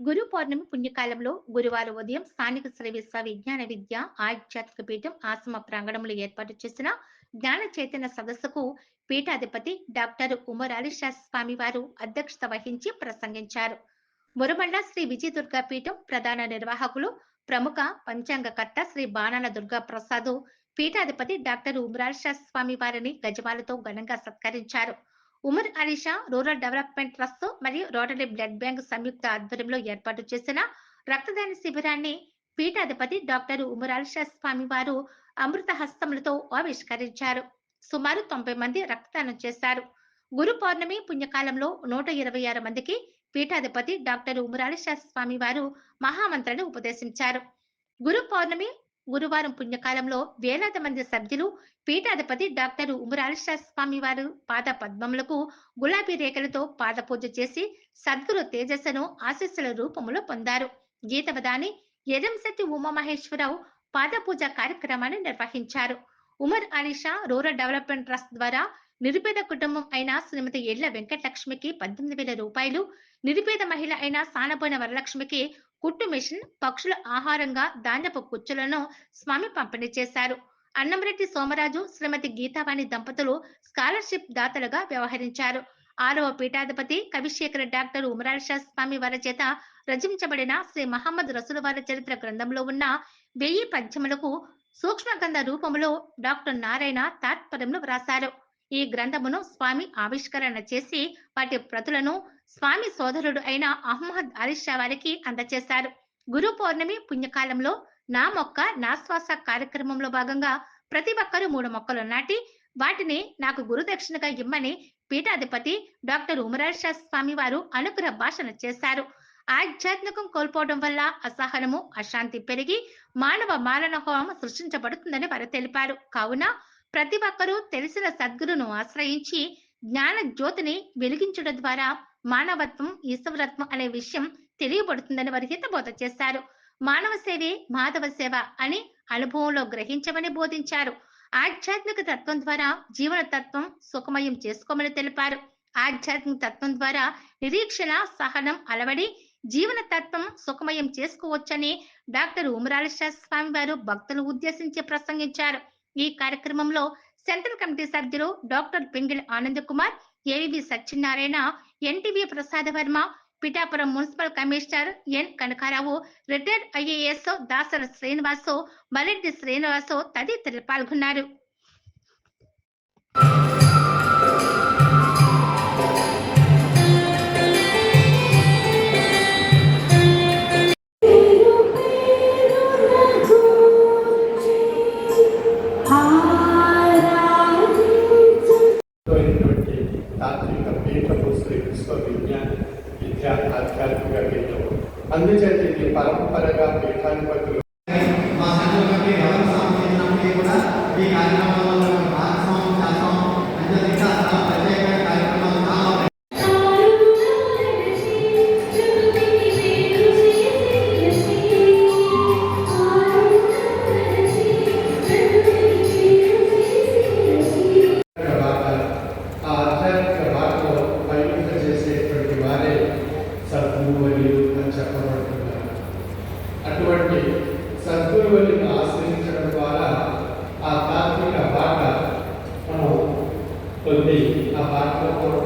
గురు పౌర్ణమి పుణ్యకాలంలో గురువారం ఉదయం స్థానిక శ్రీ విశ్వ విజ్ఞాన విద్య ఆధ్యాత్మిక పీఠం ఆశ్రమ ప్రాంగణంలో ఏర్పాటు చేసిన జ్ఞాన చైతన్య సదస్సుకు పీఠాధిపతి డాక్టర్ ఉమర్ అలీషాస్ స్వామి వారు అధ్యక్షత వహించి ప్రసంగించారు. మురమండ శ్రీ విజయ దుర్గా పీఠం ప్రధాన నిర్వాహకులు ప్రముఖ పంచాంగకర్త శ్రీ బాణాల దుర్గా ప్రసాద్ పీఠాధిపతి డాక్టర్ ఉమరాల్ షా స్వామి వారిని గజమాలతో ఘనంగా సత్కరించారు. Umar Alisha rural development trust మరియు రోటరీ బ్లడ్ బ్యాంక్ సంయుక్త ఆధ్వర్యంలో ఏర్పాటు చేసిన రక్తదాన శిబిరాన్ని పీఠాధిపతి డాక్టర్ ఉమర్ అలీషా స్వామి వారు అమృత హస్తములతో ఆవిష్కరించారు. సుమారు తొంభై మంది రక్తదానం చేశారు. గురు పౌర్ణమి పుణ్యకాలంలో నూట ఇరవై ఆరు మందికి పీఠాధిపతి డాక్టర్ ఉమరాలి స్వామి వారు మహామంత్రాన్ని ఉపదేశించారు. గురు పౌర్ణమి గురువారం పుణ్యకాలంలో వేలాది మంది సభ్యులు పీఠాధిపతి డాక్టర్ ఉమరాలి స్వామి వారు పాద పద్మములకు గులాబీ రేఖలతో పాద పూజ చేసి సద్గురు తేజస్సును ఆశీస్సుల రూపంలో పొందారు. గీతవదాని యదంశతి ఉమామహేశ్వరరావు పాద పూజ కార్యక్రమాన్ని నిర్వహించారు. Umar Alisha rural development trust ద్వారా నిరుపేద కుటుంబం అయిన శ్రీమతి ఎడ్ల వెంకటలక్ష్మికి పద్దెనిమిది వేల రూపాయలు నిరుపేద మహిళ అయిన సానబోయిన వరలక్ష్మికి కుట్టు మిషన్ పక్షుల ఆహారంగా ధాన్యపు కుచ్చులను స్వామి పంపిణీ చేశారు. అన్నంరెడ్డి సోమరాజు శ్రీమతి గీతావాణి దంపతులు స్కాలర్షిప్ దాతలుగా వ్యవహరించారు. ఆరవ పీఠాధిపతి కవిశేఖర డాక్టర్ ఉమరాల్ షా స్వామి వారి చేత రచించబడిన శ్రీ మహమ్మద్ రసూల్ వారి చరిత్ర గ్రంథంలో ఉన్న వెయ్యి పద్యములకు సూక్ష్మగంధ రూపంలో డాక్టర్ నారాయణ తాత్పర్యంలో వ్రాశారు. ఈ గ్రంథమును స్వామి ఆవిష్కరణ చేసి వాటి ప్రతులను స్వామి సోదరుడు అయిన అహ్మద్ అలీషా వారికి అందజేశారు గురు పౌర్ణమి పుణ్యకాలంలో నా మొక్క నా శ్వాస కార్యక్రమంలో భాగంగా ప్రతి ఒక్కరూ మూడు మొక్కలు నాటి వాటిని నాకు గురుదక్షిణగా ఇమ్మని పీఠాధిపతి డాక్టర్ ఉమరాషా స్వామి వారు అనుగ్రహ భాషణ చేశారు. ఆధ్యాత్మికం కోల్పోవడం వల్ల అసహనము అశాంతి పెరిగి మానవ మారణ హోమం సృష్టించబడుతుందని వారు తెలిపారు. కావున ప్రతి ఒక్కరూ తెలిసిన సద్గురును ఆశ్రయించి జ్ఞాన జ్యోతిని వెలిగించడం ద్వారా మానవత్వం ఈశ్వరత్వం అనే విషయం తెలియబడుతుందని వారి హితబోధ చేశారు. మానవ సేవే మాధవ సేవ అని అనుభవంలో గ్రహించమని బోధించారు. ఆధ్యాత్మిక తత్వం ద్వారా జీవన తత్వం సుఖమయం చేసుకోమని తెలిపారు. ఆధ్యాత్మిక తత్వం ద్వారా నిరీక్షణ సహనం అలవడి జీవన తత్వం సుఖమయం చేసుకోవచ్చని డాక్టర్ ఉమరాల స్వామి వారు భక్తులు ఉద్దేశించి ప్రసంగించారు. ఈ కార్యక్రమంలో సెంట్రల్ కమిటీ సభ్యులు doctor Pingili Anand Kumar A V Satyanarayana NTV Prasad Varma Pithapuram municipal commissioner N Kanakarao retired IAS Dasara Srinivasu Mareddy Srinivasu తదితరులు పాల్గొన్నారు. విశ్వ విజ్ఞాన విద్య ఆధ్యాత్మిక కేంద్రం అందుచేత ఇది పరంపరగా పీఠాధిపతులు కూడా ఈ కార్యక్రమంలో